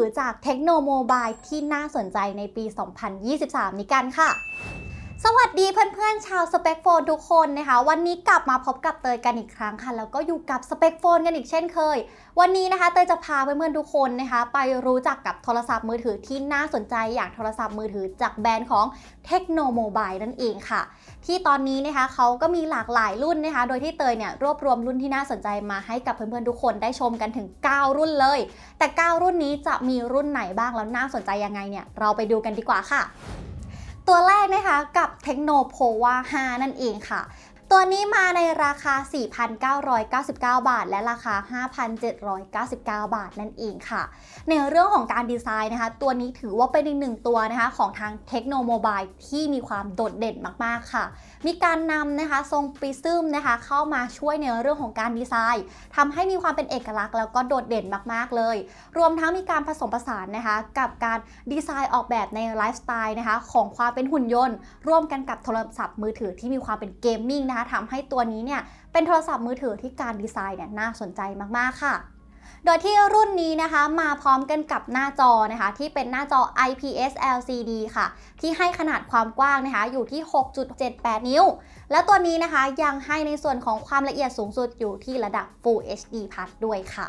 ือจากเทคโนโมบายที่น่าสนใจในปี 2023 นี้กันค่ะ วัสดีเพื่อนๆ ชาวสเปคโฟนทุกคนนะคะ วันนี้กลับมาพบกับเตยกันอีกครั้งค่ะ แล้วก็อยู่กับสเปคโฟนกันอีกเช่นเคย วันนี้นะคะเตยจะพาเพื่อนๆทุกคนนะคะ ไปรู้จักกับโทรศัพท์มือถือที่น่าสนใจอย่างโทรศัพท์มือถือจากแบรนด์ของเทคโนโมบายนั่นเองค่ะ ที่ตอนนี้นะคะเขาก็มีหลากหลายรุ่นนะคะ โดยที่เตยเนี่ยรวบรวมรุ่นที่น่าสนใจมาให้กับเพื่อนๆทุกคนได้ชมกันถึง 9 รุ่นเลย แต่ 9 รุ่นนี้จะมีรุ่นไหนบ้างแล้วน่าสนใจยังไงเนี่ยเราไปดูกันดีกว่าค่ะ ตัวแรกนะคะกับเทคโนโพวา5นั่นเองค่ะ ตัวนี้มาในราคา 4,999 บาท และราคา 5,799 บาทนั่นเองค่ะ ในเรื่องของการดีไซน์นะคะ ตัวนี้ถือว่าเป็นอีกหนึ่งตัวนะคะของทางเทคโนโมบายที่มีความโดดเด่นมากๆค่ะ มีการนำนะคะทรงปริซึมนะคะ เข้ามาช่วยในเรื่องของการดีไซน์ทำให้มีความเป็นเอกลักษณ์แล้วก็โดดเด่นมากๆเลย รวมทั้งมีการผสมผสานนะคะ กับการดีไซน์ออกแบบในไลฟ์สไตล์นะคะของความเป็นหุ่นยนต์ ร่วมกันกับโทรศัพท์มือถือที่มีความเป็นเกมมิ่งนะคะทำให้ตัวนี้เนี่ยเป็นโทรศัพท์มือถือที่การดีไซน์เนี่ยน่าสนใจมากๆค่ะ โดยที่รุ่นนี้นะคะมาพร้อมกันกับหน้าจอนะคะ ที่เป็นหน้าจอ IPS LCD ค่ะ ที่ให้ขนาดความกว้างนะคะอยู่ที่ 6.78 นิ้ว และตัวนี้นะคะยังให้ในส่วนของความละเอียดสูงสุดอยู่ที่ระดับ Full HD Plus ด้วยค่ะ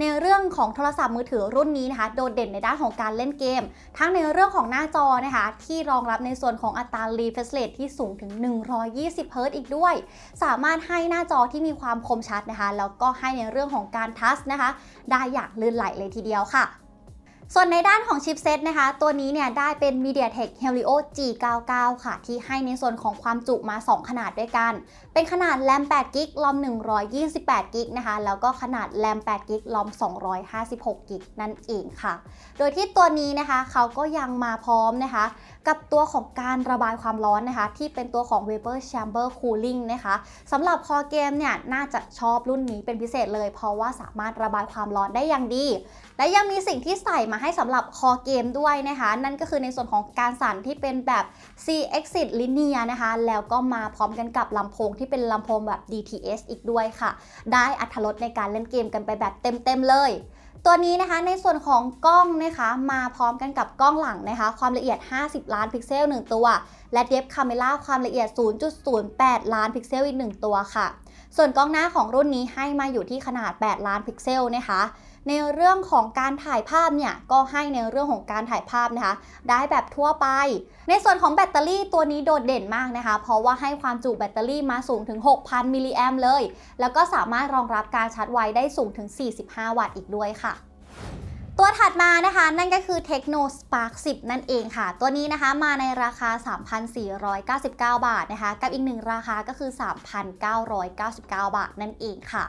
ในเรื่องของโทรศัพท์มือถือรุ่นนี้นะคะ โดดเด่นในด้านของการเล่นเกม ทั้งในเรื่องของหน้าจอนะคะ ที่รองรับในส่วนของอัตรา refresh rate ที่สูงถึง 120 Hz อีกด้วย สามารถให้หน้าจอที่มีความคมชัดนะคะ แล้วก็ให้ในเรื่องของการทัชนะคะ ได้อย่างลื่นไหลเลยทีเดียวค่ะส่วนในด้านของชิปเซตนะคะ ตัวนี้เนี่ยได้เป็น MediaTek Helio G99 ค่ะ ที่ให้ในส่วนของความจุมา 2 ขนาดด้วยกัน เป็นขนาดแรม8กิกลอม 128กิกนะคะ แล้วก็ขนาดแรม8กิกลอม 256กิกนั่นเองค่ะ โดยที่ตัวนี้นะคะเขาก็ยังมาพร้อมนะคะ กับตัวของการระบายความร้อนนะคะ ที่เป็นตัวของ Vapor Chamber Cooling นะคะสำหรับคอเกมเนี่ยน่าจะชอบรุ่นนี้เป็นพิเศษเลย เพราะว่าสามารถระบายความร้อนได้อย่างดี และยังมีสิ่งที่ใส่มาให้สำหรับคอเกมด้วยนะคะ นั่นก็คือในส่วนของการสั่นที่เป็นแบบ C Exit Linear นะคะ แล้วก็มาพร้อมกันกับลำโพงที่เป็นลำโพงแบบ DTS อีกด้วยค่ะ ได้อัตรถรสในการเล่นเกมกันไปแบบเต็มๆเลย ตัวนี้นะคะในส่วนของกล้องนะคะมาพร้อมกันกับกล้องหลังนะคะ ความละเอียด 50 ล้านพิกเซล 1 ตัว และเดฟคาเมล่าความละเอียด 0.08 ล้านพิกเซลอีก 1 ตัวค่ะ ส่วนกล้องหน้าของรุ่นนี้ให้มาอยู่ที่ขนาด 8 ล้านพิกเซลนะคะ ในเรื่องของการถ่ายภาพเนี่ยก็ให้ในเรื่องของการถ่ายภาพนะคะ ได้แบบทั่วไป ในส่วนของแบตเตอรี่ตัวนี้โดดเด่นมากนะคะ เพราะว่าให้ความจุแบตเตอรี่มาสูงถึง 6,000 มิลลิแอมเลย แล้วก็สามารถรองรับการชาร์จไวได้สูงถึง 45 วัตต์อีกด้วยค่ะตัวถัดมานะคะ นั่นก็คือ Tecno Spark 10 นั่นเองค่ะ ตัวนี้นะคะมาในราคา 3,499 บาทนะคะ กับอีกหนึ่งราคาก็คือ 3,999 บาทนั่นเองค่ะ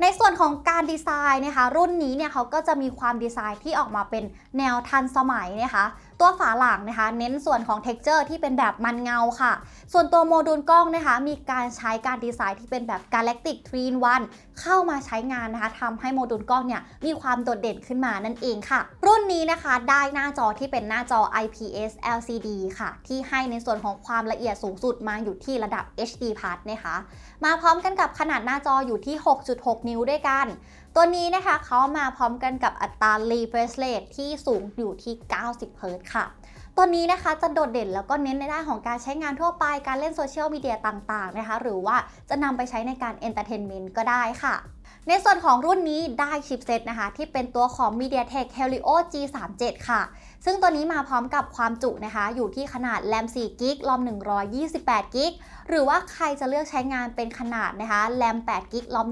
ในส่วนของการดีไซน์นะคะรุ่นนี้เนี่ยเขาก็จะมีความดีไซน์ที่ออกมาเป็นแนวทันสมัยนะคะ ตัวฝาหลังนะคะ เน้นส่วนของ t e x t อร์ที่เป็นแบบมันเงาค่ะ ส่วนตัวโมดูลกล้องนะคะ มีการใช้การดีไซน์ที่เป็นแบบ Galactic 3 in 1เข้ามาใช้งานนะคะทำให้โมดูลกล้องเนี่ยมีความโดดเด่นขึ้นมานั่นเองค่ะ รุ่นนี้นะคะได้หน้าจอที่เป็นหน้าจอ IPS LCD ค่ะ ที่ให้ในส่วนของความละเอียดสูงสุดมาอยู่ที่ระดับ HD นะคะมาพร้อมกันกับขนาดหน้าจออยู่ที่ 6.6 นิ้วด้วยกันตัวนี้นะคะเขามาพร้อมกันกับอัตรา refresh rate ที่สูงอยู่ที่ 90 Hz ค่ะ ตัวนี้นะคะจะโดดเด่นแล้วก็เน้นในด้านของการใช้งานทั่วไปการเล่นโซเชียลมีเดียต่างๆนะคะ หรือว่าจะนำไปใช้ในการเอนเตอร์เทนเมนต์ก็ได้ค่ะ ในส่วนของรุ่นนี้ได้ชิปเซตนะคะ ที่เป็นตัวของ MediaTek Helio G37 ค่ะ ซึ่งตัวนี้มาพร้อมกับความจุนะคะ อยู่ที่ขนาดแรม4กิกรอม128กิกหรือว่าใครจะเลือกใช้งานเป็นขนาดนะคะแรม8กิกรอม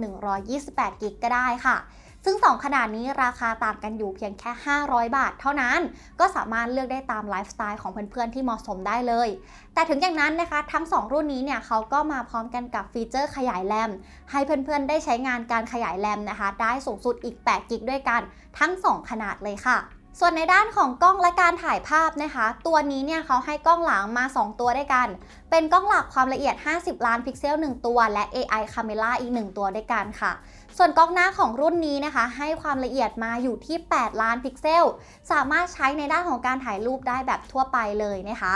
128กิกก็ได้ค่ะ ซึ่ง 2 ขนาดนี้ราคาต่างกันอยู่เพียงแค่ 500 บาท เท่านั้น ก็สามารถเลือกได้ตามไลฟ์สไตล์ของเพื่อนๆที่เหมาะสมได้เลย แต่ถึงอย่างนั้นนะคะ ทั้ง 2 รุ่นนี้เนี่ยเขาก็มาพร้อมกันกับฟีเจอร์ขยายแรมให้เพื่อนๆได้ใช้งานการขยายแรมนะคะ ได้สูงสุดอีก8กิกด้วยกัน ทั้ง 2 ขนาดเลยค่ะส่วนในด้านของกล้องและการถ่ายภาพนะคะ ตัวนี้เนี่ยเขาให้กล้องหลังมา 2 ตัวด้วยกัน เป็นกล้องหลักความละเอียด 50 ล้านพิกเซล 1 ตัว และ AI Camera อีก 1 ตัวด้วยกันค่ะ ส่วนกล้องหน้าของรุ่นนี้นะคะ ให้ความละเอียดมาอยู่ที่ 8 ล้านพิกเซล สามารถใช้ในด้านของการถ่ายรูปได้แบบทั่วไปเลยนะคะ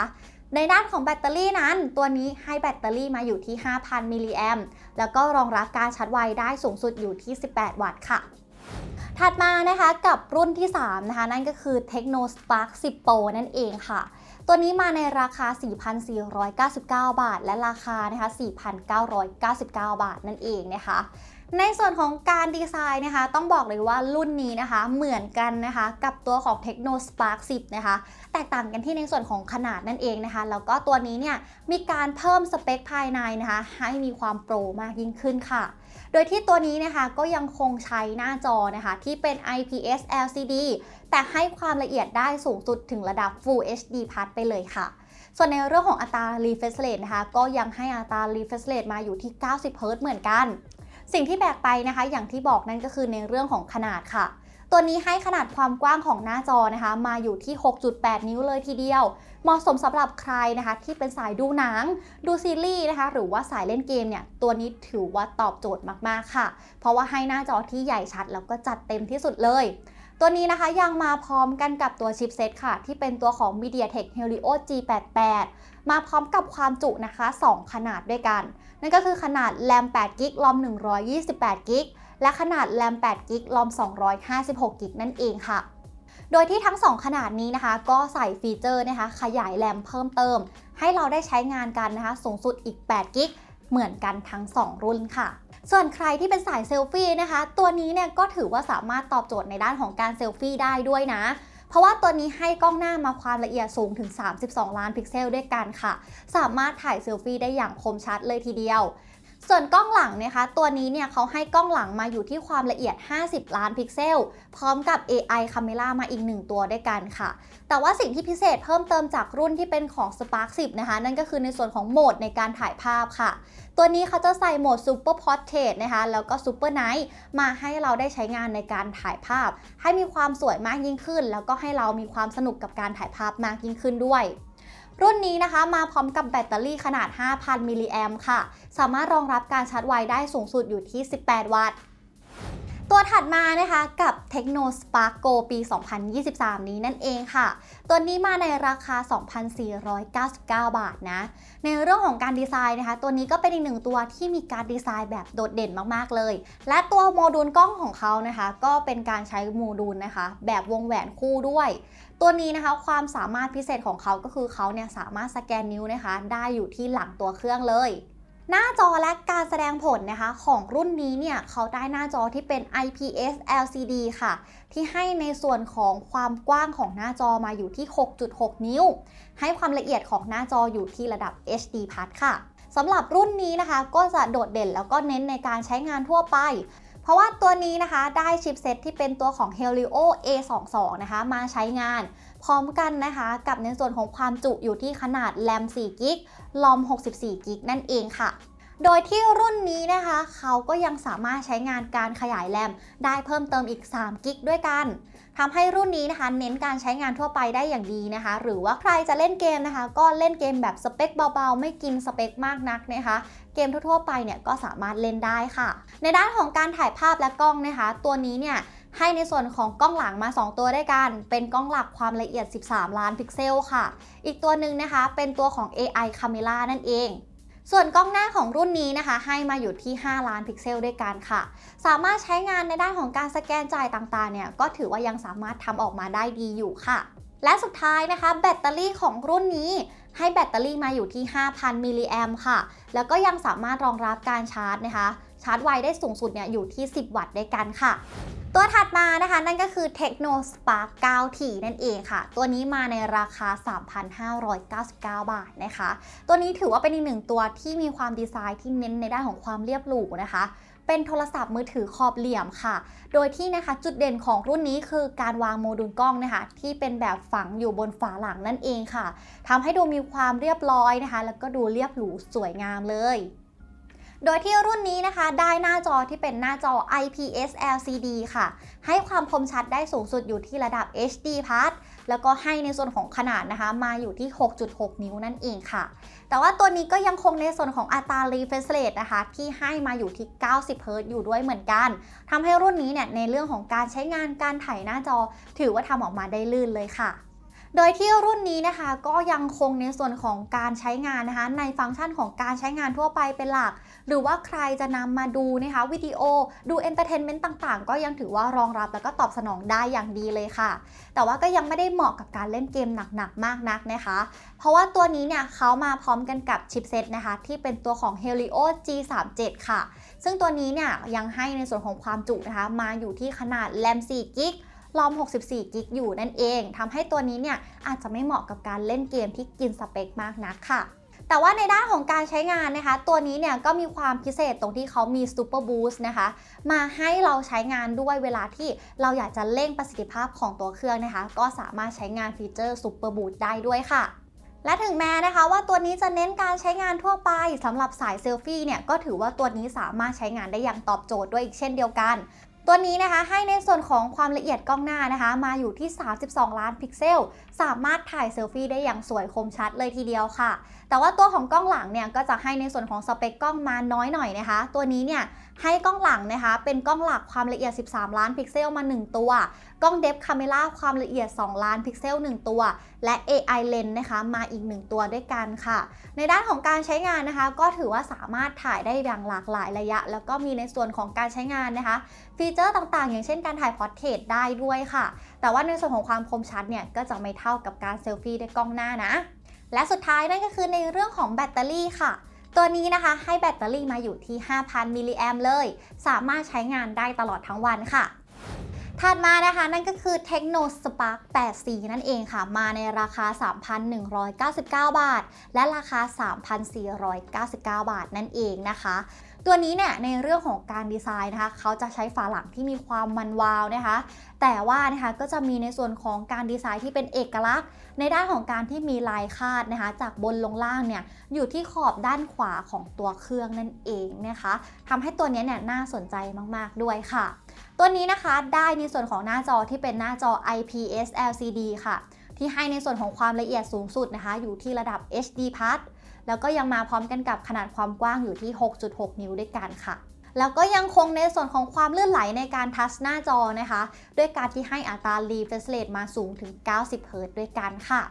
ในด้านของแบตเตอรี่นั้น ตัวนี้ให้แบตเตอรี่มาอยู่ที่ 5,000 มิลลิแอมแล้วก็รองรับการชาร์จไวได้สูงสุดอยู่ที่ 18 วัตต์ค่ะถัดมานะคะกับรุ่นที่ 3 นะคะ นั่นก็คือ Techno Spark 10 Pro นั่นเองค่ะ ตัวนี้มาในราคา 4,499 บาท และราคานะคะ 4,999 บาทนั่นเองนะคะ ในส่วนของการดีไซน์นะคะ ต้องบอกเลยว่ารุ่นนี้นะคะ เหมือนกันนะคะ กับตัวของ Techno Spark 10 นะคะ แตกต่างกันที่ในส่วนของขนาดนั่นเองนะคะ แล้วก็ตัวนี้เนี่ยมีการเพิ่มสเปคภายในนะคะ ให้มีความโปรมากยิ่งขึ้นค่ะ โดยที่ตัวนี้นะคะก็ยังคงใช้หน้าจอนะคะ ที่เป็น IPS LCD แต่ให้ความละเอียดได้สูงสุดถึงระดับ Full HD Plus ไปเลยค่ะส่วนในเรื่องของอัตรา refresh rate นะคะ ก็ยังให้อัตรา refresh rate มาอยู่ที่ 90 Hz เหมือนกัน สิ่งที่แบกไปนะคะ อย่างที่บอกนั่นก็คือในเรื่องของขนาดค่ะ ตัวนี้ให้ขนาดความกว้างของหน้าจอนะคะ มาอยู่ที่ 6.8 นิ้วเลยทีเดียว เหมาะสมสำหรับใครนะคะ ที่เป็นสายดูหนัง ดูซีรีส์นะคะ หรือว่าสายเล่นเกมเนี่ย ตัวนี้ถือว่าตอบโจทย์มากๆค่ะ เพราะว่าให้หน้าจอที่ใหญ่ชัดแล้วก็จัดเต็มที่สุดเลยตัวนี้นะคะยังมาพร้อมกันกับตัวชิปเซตค่ะ ที่เป็นตัวของ MediaTek Helio G88 มาพร้อมกับความจุนะคะ 2 ขนาดด้วยกัน นั่นก็คือขนาดแรม8 g b รอม128 g b และขนาดแรม8 g b รอม256 g b นั่นเองค่ะ โดยที่ทั้ง 2 ขนาดนี้นะคะ ก็ใส่ฟีเจอร์นะคะ ขยายแรมเพิ่มเติม ให้เราได้ใช้งานกันนะคะสูงสุดอีก8 g b เหมือนกันทั้ง 2 รุ่นค่ะ ส่วนใครที่เป็นสายเซลฟี่นะคะ ตัวนี้เนี่ยก็ถือว่าสามารถตอบโจทย์ในด้านของการเซลฟี่ได้ด้วยนะ เพราะว่าตัวนี้ให้กล้องหน้ามาความละเอียดสูงถึง 32 ล้านพิกเซลด้วยกันค่ะ สามารถถ่ายเซลฟี่ได้อย่างคมชัดเลยทีเดียว ส่วนกล้องหลังนะคะ ตัวนี้เนี่ยเขาให้กล้องหลังมาอยู่ที่ความละเอียด 50 ล้านพิกเซล พร้อมกับ AI Camera มาอีก 1 ตัวด้วยกันค่ะ แต่ว่าสิ่งที่พิเศษเพิ่มเติมจากรุ่นที่เป็นของ Spark 10 นะคะ นั่นก็คือในส่วนของโหมดในการถ่ายภาพค่ะ ตัวนี้เขาจะใส่โหมด Super Portrait นะคะ แล้วก็ Super Night มาให้เราได้ใช้งานในการถ่ายภาพ ให้มีความสวยมากยิ่งขึ้น แล้วก็ให้เรามีความสนุกกับการถ่ายภาพมากยิ่งขึ้นด้วย รุ่นนี้นะคะมาพร้อมกับแบตเตอรี่ขนาด 5,000 มิลลิแอมค่ะ สามารถรองรับการชาร์จไวได้สูงสุดอยู่ที่ 18 วัตต์ตัวถัดมานะคะกับ Techno Spark Go ปี 2023 นี้นั่นเองค่ะ ตัวนี้มาในราคา 2,499 บาทนะ ในเรื่องของการดีไซน์นะคะ ตัวนี้ก็เป็นอีกหนึ่งตัวที่มีการดีไซน์แบบโดดเด่นมากๆเลย และตัวโมดูลกล้องของเขานะคะ ก็เป็นการใช้โมดูลนะคะ แบบวงแหวนคู่ด้วย ตัวนี้นะคะความสามารถพิเศษของเขาก็คือเขาเนี่ยสามารถสแกนนิ้วนะคะ ได้อยู่ที่หลังตัวเครื่องเลยหน้าจอและการแสดงผลนะคะของรุ่นนี้เนี่ยเขาได้หน้าจอที่เป็น IPS LCD ค่ะ ที่ให้ในส่วนของความกว้างของหน้าจอมาอยู่ที่ 6.6 นิ้ว ให้ความละเอียดของหน้าจออยู่ที่ระดับ HD Plus ค่ะสำหรับรุ่นนี้นะคะก็จะโดดเด่นแล้วก็เน้นในการใช้งานทั่วไป เพราะว่าตัวนี้นะคะได้ชิปเซตที่เป็นตัวของ Helio A22 นะคะมาใช้งาน พร้อมกันนะคะกับในส่วนของความจุอยู่ที่ขนาดแรม4กิกลอม 64กิกนั่นเองค่ะโดยที่รุ่นนี้นะคะ เขาก็ยังสามารถใช้งานการขยายแรมได้เพิ่มเติมอีก3กิกด้วยกัน ทำให้รุ่นนี้นะคะเน้นการใช้งานทั่วไปได้อย่างดีนะคะ หรือว่าใครจะเล่นเกมนะคะ ก็เล่นเกมแบบสเปคเบาๆ ไม่กินสเปคมากนักนะคะเกมทั่วๆไปเนี่ยก็สามารถเล่นได้ค่ะ ในด้านของการถ่ายภาพและกล้องนะคะ ตัวนี้เนี่ยให้ในส่วนของกล้องหลังมา 2 ตัวด้วยกัน เป็นกล้องหลักความละเอียด 13 ล้านพิกเซลค่ะ อีกตัวหนึ่งนะคะ เป็นตัวของ AI Camera นั่นเอง ส่วนกล้องหน้าของรุ่นนี้นะคะ ให้มาอยู่ที่ 5 ล้านพิกเซลด้วยกันค่ะ สามารถใช้งานในด้านของการสแกนจ่ายต่างๆเนี่ยก็ถือว่ายังสามารถทำออกมาได้ดีอยู่ค่ะ และสุดท้ายนะคะ แบตเตอรี่ของรุ่นนี้ให้แบตเตอรี่มาอยู่ที่ 5,000 มิลลิแอมค่ะ แล้วก็ยังสามารถรองรับการชาร์จนะคะ ชาร์จไวได้สูงสุดเนี่ยอยู่ที่ 10 วัตต์ด้วยกันค่ะ ตัวถัดมานะคะนั่นก็คือ Techno Spark 9T นั่นเองค่ะ ตัวนี้มาในราคา 3,599 บาทนะคะ ตัวนี้ถือว่าเป็นอีกหนึ่งตัวที่มีความดีไซน์ที่เน้นในด้านของความเรียบหรูนะคะเป็นโทรศัพท์มือถือขอบเหลี่ยมค่ะ โดยที่นะคะจุดเด่นของรุ่นนี้คือการวางโมดูลกล้องนะคะที่เป็นแบบฝังอยู่บนฝาหลังนั่นเองค่ะทำให้ดูมีความเรียบร้อยนะคะ แล้วก็ดูเรียบหรูสวยงามเลย โดยที่รุ่นนี้นะคะ ได้หน้าจอที่เป็นหน้าจอ IPS LCD ค่ะ ให้ความคมชัดได้สูงสุดอยู่ที่ระดับ HD Plus แล้วก็ให้ในส่วนของขนาดนะคะ มาอยู่ที่ 6.6 นิ้วนั่นเองค่ะ แต่ว่าตัวนี้ก็ยังคงในส่วนของอัตรา refresh rate นะคะ ที่ให้มาอยู่ที่ 90 Hz อยู่ด้วยเหมือนกัน ทำให้รุ่นนี้เนี่ยในเรื่องของการใช้งานการถ่ายหน้าจอ ถือว่าทำออกมาได้ลื่นเลยค่ะโดยที่รุ่นนี้นะคะก็ยังคงในส่วนของการใช้งานนะคะ ในฟังก์ชันของการใช้งานทั่วไปเป็นหลัก หรือว่าใครจะนำมาดูนะคะวิดีโอดูเอนเตอร์เทนเมนต์ต่างๆ ก็ยังถือว่ารองรับแล้วก็ตอบสนองได้อย่างดีเลยค่ะ แต่ว่าก็ยังไม่ได้เหมาะกับการเล่นเกมหนักๆมากนักนะคะ เพราะว่าตัวนี้เนี่ยเขามาพร้อมกันกับชิปเซตนะคะที่เป็นตัวของ Helio G37 ค่ะ ซึ่งตัวนี้เนี่ยยังให้ในส่วนของความจุนะคะมาอยู่ที่ขนาดแรม4กิกรอม 64 กิกอยู่นั่นเอง ทำให้ตัวนี้เนี่ยอาจจะไม่เหมาะกับการเล่นเกมที่กินสเปคมากนักค่ะ แต่ว่าในด้านของการใช้งานนะคะ ตัวนี้เนี่ยก็มีความพิเศษตรงที่เขามี Super Boost นะคะ มาให้เราใช้งานด้วยเวลาที่เราอยากจะเร่งประสิทธิภาพของตัวเครื่องนะคะ ก็สามารถใช้งานฟีเจอร์ Super Boost ได้ด้วยค่ะและถึงแม้นะคะว่าตัวนี้จะเน้นการใช้งานทั่วไปสำหรับสายเซลฟี่เนี่ยก็ถือว่าตัวนี้สามารถใช้งานได้อย่างตอบโจทย์ด้วยอีกเช่นเดียวกัน ตัวนี้นะคะให้ในส่วนของความละเอียดกล้องหน้านะคะ มาอยู่ที่ 32 ล้านพิกเซล สามารถถ่ายเซลฟี่ได้อย่างสวยคมชัดเลยทีเดียวค่ะ แต่ว่าตัวของกล้องหลังเนี่ยก็จะให้ในส่วนของสเปคกล้องมาน้อยหน่อยนะคะ ตัวนี้เนี่ยให้กล้องหลังนะคะ เป็นกล้องหลักความละเอียด 13 ล้านพิกเซลมา 1 ตัว กล้องเดฟคาเมล่าความละเอียด 2 ล้านพิกเซล 1 ตัว และ AI lens นะคะ มาอีก 1 ตัวด้วยกันค่ะ ในด้านของการใช้งานนะคะ ก็ถือว่าสามารถถ่ายได้อย่างหลากหลายระยะ แล้วก็มีในส่วนของการใช้งานนะคะ ฟีเจอร์ต่างๆ อย่างเช่นการถ่ายพอร์ตเทรตได้ด้วยค่ะ แต่ว่าในส่วนของความคมชัดเนี่ยก็จะไม่เท่ากับการเซลฟี่ด้วยกล้องหน้านะ และสุดท้ายนั่นก็คือในเรื่องของแบตเตอรี่ค่ะ ตัวนี้นะคะให้แบตเตอรี่มาอยู่ที่ 5,000 มิลลิแอมเลย สามารถใช้งานได้ตลอดทั้งวันค่ะถัดมานะคะนั่นก็คือ Techno Spark 8C นั่นเองค่ะ มาในราคา 3,199 บาท และราคา 3,499 บาทนั่นเองนะคะ ตัวนี้เนี่ยในเรื่องของการดีไซน์นะคะเขาจะใช้ฝาหลังที่มีความมันวาวนะคะ แต่ว่านะคะก็จะมีในส่วนของการดีไซน์ที่เป็นเอกลักษณ์ ในด้านของการที่มีลายคาดนะคะ จากบนลงล่างเนี่ยอยู่ที่ขอบด้านขวาของตัวเครื่องนั่นเองนะคะทำให้ตัวนี้เนี่ยน่าสนใจมาก ๆ ด้วยค่ะ ตัวนี้นะคะได้ในส่วนของหน้าจอที่เป็นหน้าจอ IPS LCD ค่ะที่ให้ในส่วนของความละเอียดสูงสุดนะคะ อยู่ที่ระดับ HD Plus แล้วก็ยังมาพร้อมกันกับขนาดความกว้างอยู่ที่ 6.6 นิ้วด้วยกันค่ะแล้วก็ยังคงในส่วนของความลื่นไหลในการทัชหน้าจอนะคะ ด้วยการที่ให้อัตรา refresh rate มาสูงถึง 90 Hz ด้วยกันค่ะ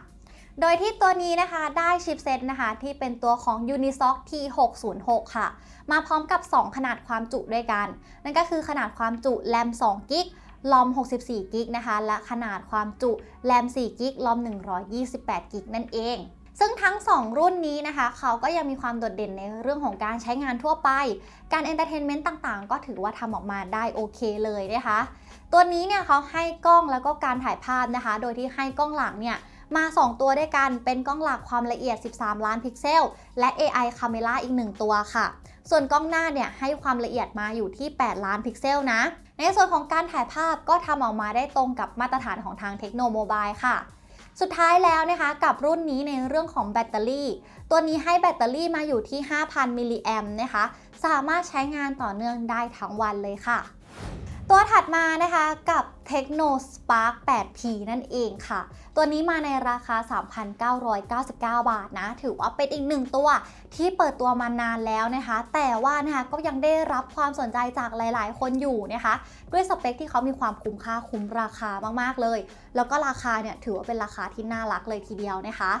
โดยที่ตัวนี้นะคะได้ชิปเซตนะคะที่เป็นตัวของ Unisoc T606 ค่ะ มาพร้อมกับ 2 ขนาดความจุด้วยกัน นั่นก็คือขนาดความจุแรม2กิกลอม 64กิกนะคะ และขนาดความจุแรม4กิกลอม 128กิกนั่นเอง ซึ่งทั้ง 2 รุ่นนี้นะคะเขาก็ยังมีความโดดเด่นในเรื่องของการใช้งานทั่วไป การเอนเตอร์เทนเมนต์ต่างๆ ก็ถือว่าทำออกมาได้โอเคเลยนะคะ ตัวนี้เนี่ยเขาให้กล้องแล้วก็การถ่ายภาพนะคะ โดยที่ให้กล้องหลังเนี่ยมา 2 ตัวด้วยกัน เป็นกล้องหลักความละเอียด 13 ล้านพิกเซล และ AI Camera อีก 1 ตัวค่ะ ส่วนกล้องหน้าเนี่ยให้ความละเอียดมาอยู่ที่ 8 ล้านพิกเซลนะ ในส่วนของการถ่ายภาพก็ทำออกมาได้ตรงกับมาตรฐานของทางเทคโนโมบายค่ะ สุดท้ายแล้วนะคะกับรุ่นนี้ในเรื่องของแบตเตอรี่ ตัวนี้ให้แบตเตอรี่มาอยู่ที่ 5,000 มิลลิแอมนะคะ สามารถใช้งานต่อเนื่องได้ทั้งวันเลยค่ะ ตัวถัดมานะคะกับ Techno Spark 8P นั่นเองค่ะ ตัวนี้มาในราคา 3,999 บาทนะ ถือว่าเป็นอีกหนึ่งตัวที่เปิดตัวมานานแล้วนะคะ แต่ว่านะคะก็ยังได้รับความสนใจจากหลาย ๆ คนอยู่นะคะ ด้วยสเปคที่เขามีความคุ้มค่าคุ้มราคามาก ๆ เลย แล้วก็ราคาเนี่ยถือว่าเป็นราคาที่น่ารักเลยทีเดียวนะคะ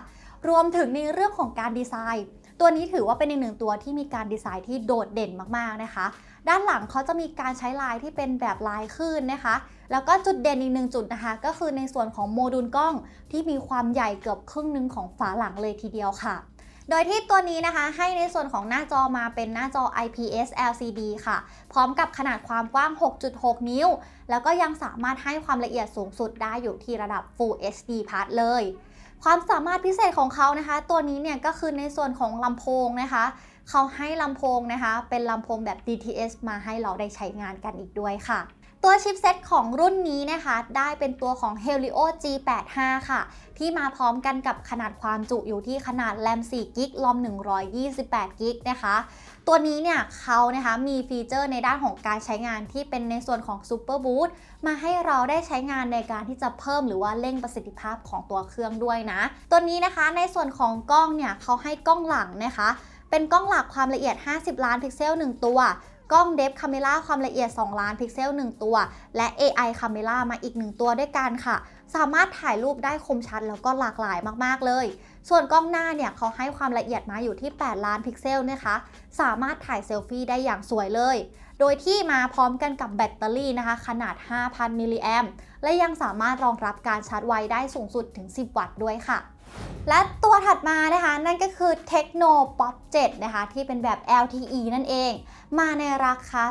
รวมถึงในเรื่องของการดีไซน์ ตัวนี้ถือว่าเป็นอีกหนึ่งตัวที่มีการดีไซน์ที่โดดเด่นมาก ๆ นะคะ ด้านหลังเขาจะมีการใช้ลายที่เป็นแบบลายคลื่นนะคะ แล้วก็จุดเด่นอีกหนึ่งจุดนะคะ ก็คือในส่วนของโมดูลกล้องที่มีความใหญ่เกือบครึ่งหนึงของฝาหลังเลยทีเดียวค่ะโดยที่ตัวนี้นะคะให้ในส่วนของหน้าจอมาเป็นหน้าจอ IPS LCD ค่ะ พร้อมกับขนาดความกว้าง 6.6 นิ้ว แล้วก็ยังสามารถให้ความละเอียดสูงสุดได้อยู่ที่ระดับ Full HD Plus เลย ความสามารถพิเศษของเขานะคะ ตัวนี้เนี่ยก็คือในส่วนของลำโพงนะคะ เขาให้ลำโพงนะคะ เป็นลำโพงแบบ DTS มาให้เราได้ใช้งานกันอีกด้วยค่ะตัวชิปเซ็ตของรุ่นนี้นะคะ ได้เป็นตัวของ Helio G85 ค่ะ ที่มาพร้อมกันกับขนาดความจุอยู่ที่ขนาดแรม4กิกลอม128กิกนะคะ ตัวนี้เนี่ยเขานะคะมีฟีเจอร์ในด้านของการใช้งานที่เป็นในส่วนของ Super Boost มาให้เราได้ใช้งานในการที่จะเพิ่มหรือว่าเร่งประสิทธิภาพของตัวเครื่องด้วยนะ ตัวนี้นะคะในส่วนของกล้องเนี่ยเขาให้กล้องหลังนะคะ เป็นกล้องหลักความละเอียด 50 ล้านพิกเซล 1 ตัว กล้อง Depth Camera ความละเอียด 2 ล้านพิกเซล 1 ตัว และ AI Camera มาอีก 1 ตัวด้วยกันค่ะ สามารถถ่ายรูปได้คมชัดแล้วก็หลากหลายมากๆเลย ส่วนกล้องหน้าเนี่ยเขาให้ความละเอียดมาอยู่ที่ 8 ล้านพิกเซลนะคะ สามารถถ่ายเซลฟี่ได้อย่างสวยเลย โดยที่มาพร้อมกันกับแบตเตอรี่นะคะ ขนาด 5,000 มิลลิแอมและยังสามารถรองรับการชาร์จไวได้สูงสุดถึง 10 วัตต์ด้วยค่ะ และตัวถัดมานะคะนั่นก็คือ Tecno Pop 7 นะคะ ที่เป็นแบบ LTE นั่นเอง มาในราคา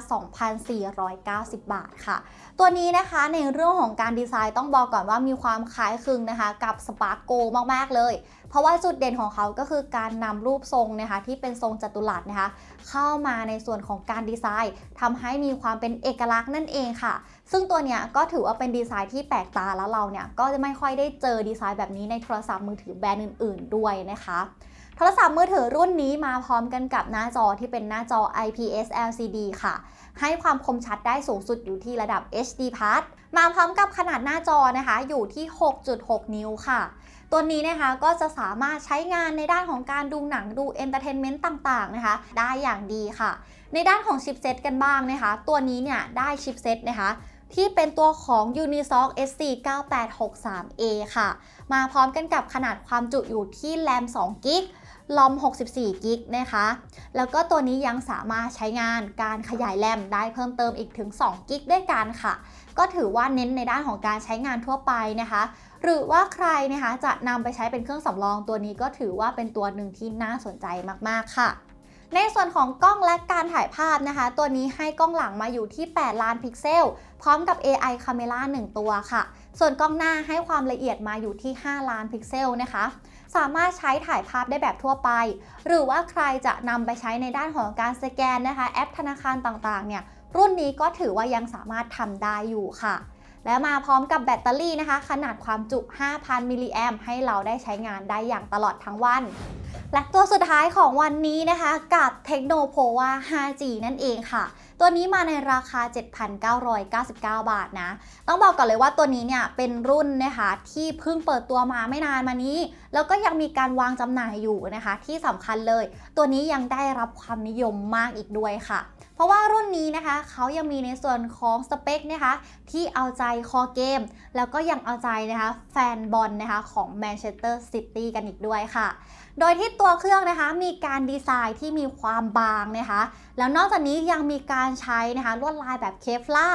2,490 บาทค่ะ ตัวนี้นะคะในเรื่องของการดีไซน์ต้องบอกก่อนว่ามีความคล้ายคลึงนะคะ กับ Spark Go มาก ๆ เลย เพราะว่าจุดเด่นของเขาก็คือการนำรูปทรงนะคะที่เป็นทรงจัตุรัสนะคะ เข้ามาในส่วนของการดีไซน์ทำให้มีความเป็นเอกลักษณ์นั่นเองค่ะ ซึ่งตัวเนี้ยก็ถือว่าเป็นดีไซน์ที่แปลกตาแล้วเราเนี่ยก็จะไม่ค่อยได้เจอดีไซน์แบบนี้ในโทรศัพท์มือถือแบรนด์อื่น ๆ ด้วยนะคะโทรศัพท์มือถือรุ่นนี้มาพร้อมกันกับหน้าจอที่เป็นหน้าจอ IPS LCD ค่ะ ให้ความคมชัดได้สูงสุดอยู่ที่ระดับ HD มาพร้อมกับขนาดหน้าจอนะคะ อยู่ที่ 6.6 นิ้วค่ะ ตัวนี้นะคะก็จะสามารถใช้งานในด้านของการดูหนังดูเอนเตอร์เทนเมนต์ต่างๆนะคะ ได้อย่างดีค่ะ ในด้านของชิปเซตกันบ้างนะคะ ตัวนี้เนี่ยได้ชิปเซตนะคะที่เป็นตัวของ Unisoc SC 9863A ค่ะ มาพร้อมกันกับขนาดความจุอยู่ที่แรม2กิกลอม 64กิกนะคะ แล้วก็ตัวนี้ยังสามารถใช้งานการขยายแรมได้เพิ่มเติมอีกถึง2กิกด้วยกันค่ะ ก็ถือว่าเน้นในด้านของการใช้งานทั่วไปนะคะ หรือว่าใครนะคะจะนำไปใช้เป็นเครื่องสำรองตัวนี้ก็ถือว่าเป็นตัวหนึ่งที่น่าสนใจมากๆค่ะในส่วนของกล้องและการถ่ายภาพนะคะ ตัวนี้ให้กล้องหลังมาอยู่ที่ 8 ล้านพิกเซล พร้อมกับ AI Camera 1 ตัวค่ะ ส่วนกล้องหน้าให้ความละเอียดมาอยู่ที่ 5 ล้านพิกเซลนะคะ สามารถใช้ถ่ายภาพได้แบบทั่วไป หรือว่าใครจะนำไปใช้ในด้านของการสแกนนะคะ แอปธนาคารต่างๆ เนี่ย รุ่นนี้ก็ถือว่ายังสามารถทำได้อยู่ค่ะ และมาพร้อมกับแบตเตอรี่นะคะ ขนาดความจุ 5,000 มิลลิแอมให้เราได้ใช้งานได้อย่างตลอดทั้งวันและตัวสุดท้ายของวันนี้นะคะ กับ Tecno Pova 5G นั่นเองค่ะ ตัวนี้มาในราคา 7,999 บาทนะ ต้องบอกก่อนเลยว่าตัวนี้เนี่ยเป็นรุ่นนะคะที่เพิ่งเปิดตัวมาไม่นานมานี้ แล้วก็ยังมีการวางจำหน่ายอยู่นะคะ ที่สำคัญเลย ตัวนี้ยังได้รับความนิยมมากอีกด้วยค่ะ ราะว่ารุ่นนี้นะคะเขายังมีในส่วนของสเปคนะคะที่เอาใจคอเกม แล้วก็ยังเอาใจนะคะแฟนบอลนะคะของแมนเชสเตอร์ซิตี้กันอีกด้วยค่ะ โดยที่ตัวเครื่องนะคะมีการดีไซน์ที่มีความบางนะคะ แล้วนอกจากนี้ยังมีการใช้นะคะลวดลายแบบเคฟลา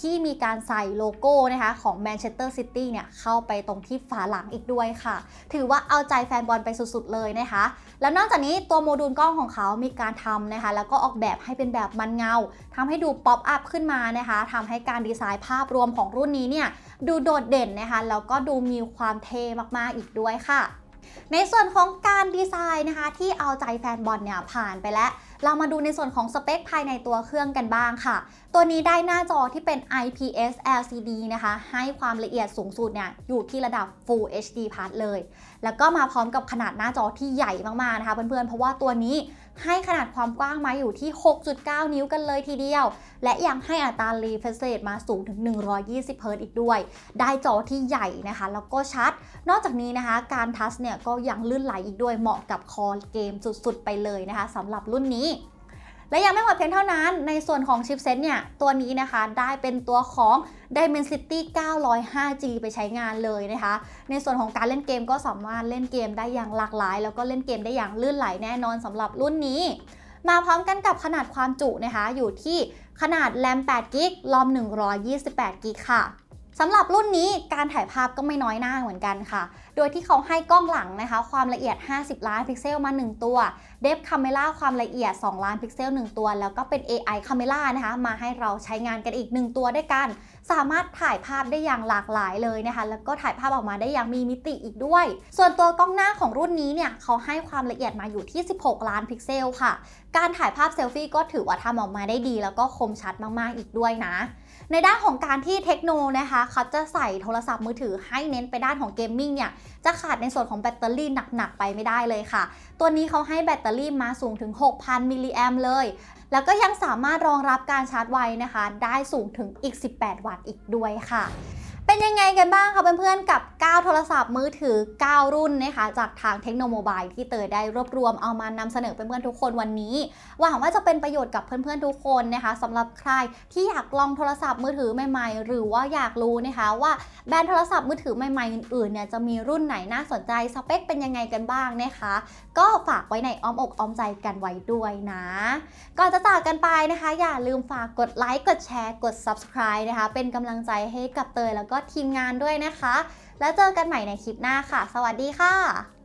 ที่มีการใส่โลโก้นะคะของแมนเชสเตอร์ซิตี้เนี่ยเข้าไปตรงที่ฝาหลังอีกด้วยค่ะ ถือว่าเอาใจแฟนบอลไปสุดๆเลยนะคะ แล้วนอกจากนี้ตัวโมดูลกล้องของเขามีการทำนะคะ แล้วก็ออกแบบให้เป็นแบบมันเงาทำให้ดูป๊อปอัพขึ้นมานะคะทำให้การดีไซน์ภาพรวมของรุ่นนี้เนี่ยดูโดดเด่นนะคะแล้วก็ดูมีความเท่มากๆอีกด้วยค่ะ ในส่วนของการดีไซน์นะคะ ที่เอาใจแฟนบอลเนี่ยผ่านไปแล้ว เรามาดูในส่วนของสเปคภายในตัวเครื่องกันบ้างค่ะ ตัวนี้ได้หน้าจอที่เป็น IPS LCD นะคะ ให้ความละเอียดสูงสุดเนี่ยอยู่ที่ระดับ Full HD Plus เลย แล้วก็มาพร้อมกับขนาดหน้าจอที่ใหญ่มากๆนะคะเพื่อนๆเพราะว่าตัวนี้ ให้ขนาดความกว้างมาอยู่ที่ 6.9 นิ้วกันเลยทีเดียว และยังให้อัตรารีเฟรชเรทมาสูงถึง 120 เฮิร์ตอีกด้วย ได้จอที่ใหญ่นะคะ แล้วก็ชัด นอกจากนี้นะคะ การทัชเนี่ยก็ยังลื่นไหลอีกด้วยเหมาะกับคอเกมสุดๆ ไปเลยนะคะสำหรับรุ่นนี้ และยังไม่หมดเพียงเท่านั้น ในส่วนของชิปเซ็ตเนี่ย ตัวนี้นะคะได้เป็นตัวของ Dimensity 900 5G ไปใช้งานเลยนะคะ ในส่วนของการเล่นเกมก็สามารถเล่นเกมได้อย่างหลากหลาย แล้วก็เล่นเกมได้อย่างลื่นไหลแน่นอนสำหรับรุ่นนี้ มาพร้อมกันกับขนาดความจุนะคะ อยู่ที่ขนาดแรม8กิกลอม128กิกค่ะ สำหรับรุ่นนี้การถ่ายภาพก็ไม่น้อยหน้าเหมือนกันค่ะ โดยที่เขาให้กล้องหลังนะคะ ความละเอียด 50 ล้านพิกเซลมา 1 ตัว Depth Camera ความละเอียด 2 ล้านพิกเซล 1 ตัว แล้วก็เป็น AI Camera นะคะ มาให้เราใช้งานกันอีก 1 ตัวด้วยกัน สามารถถ่ายภาพได้อย่างหลากหลายเลยนะคะ แล้วก็ถ่ายภาพออกมาได้อย่างมีมิติอีกด้วย ส่วนตัวกล้องหน้าของรุ่นนี้เนี่ยเขาให้ความละเอียดมาอยู่ที่ 16 ล้านพิกเซลค่ะการถ่ายภาพเซลฟี่ก็ถือว่าทำออกมาได้ดี แล้วก็คมชัดมากๆอีกด้วยนะ ในด้านของการที่เทคโนนะคะเขาจะใส่โทรศัพท์มือถือให้เน้นไปด้านของเกมมิ่งเนี่ยจะขาดในส่วนของแบตเตอรี่หนักๆไปไม่ได้เลยค่ะ ตัวนี้เขาให้แบตเตอรี่มาสูงถึง 6,000 มิลลิแอมเลย แล้วก็ยังสามารถรองรับการชาร์จไวนะคะ ได้สูงถึงอีก 18 วัตต์อีกด้วยค่ะ เป็นยังไงกันบ้างคะเพื่อนๆกับ 9 โทรศัพท์มือถือ 9 รุ่นนะคะจากทางเทคโนโมบายที่เตยได้รวบรวมเอามานำเสนอเพื่อนๆทุกคนวันนี้หวังว่าจะเป็นประโยชน์กับเพื่อนๆทุกคนนะคะสำหรับใครที่อยากลองโทรศัพท์มือถือใหม่ๆ หรือว่าอยากรู้นะคะว่าแบรนด์โทรศัพท์มือถือใหม่ๆอื่นๆเนี่ยจะมีรุ่นไหนน่าสนใจสเปคเป็นยังไงกันบ้างนะคะ ก็ฝากไว้ในอ้อมอกอ้อมใจกันไว้ด้วยนะก่อนจะจากกันไปนะคะ อย่าลืมฝากกดไลค์กดแชร์กด subscribe นะคะเป็นกำลังใจให้กับเตยแล้วก็ก็ทีมงานด้วยนะคะ แล้วเจอกันใหม่ในคลิปหน้าค่ะ สวัสดีค่ะ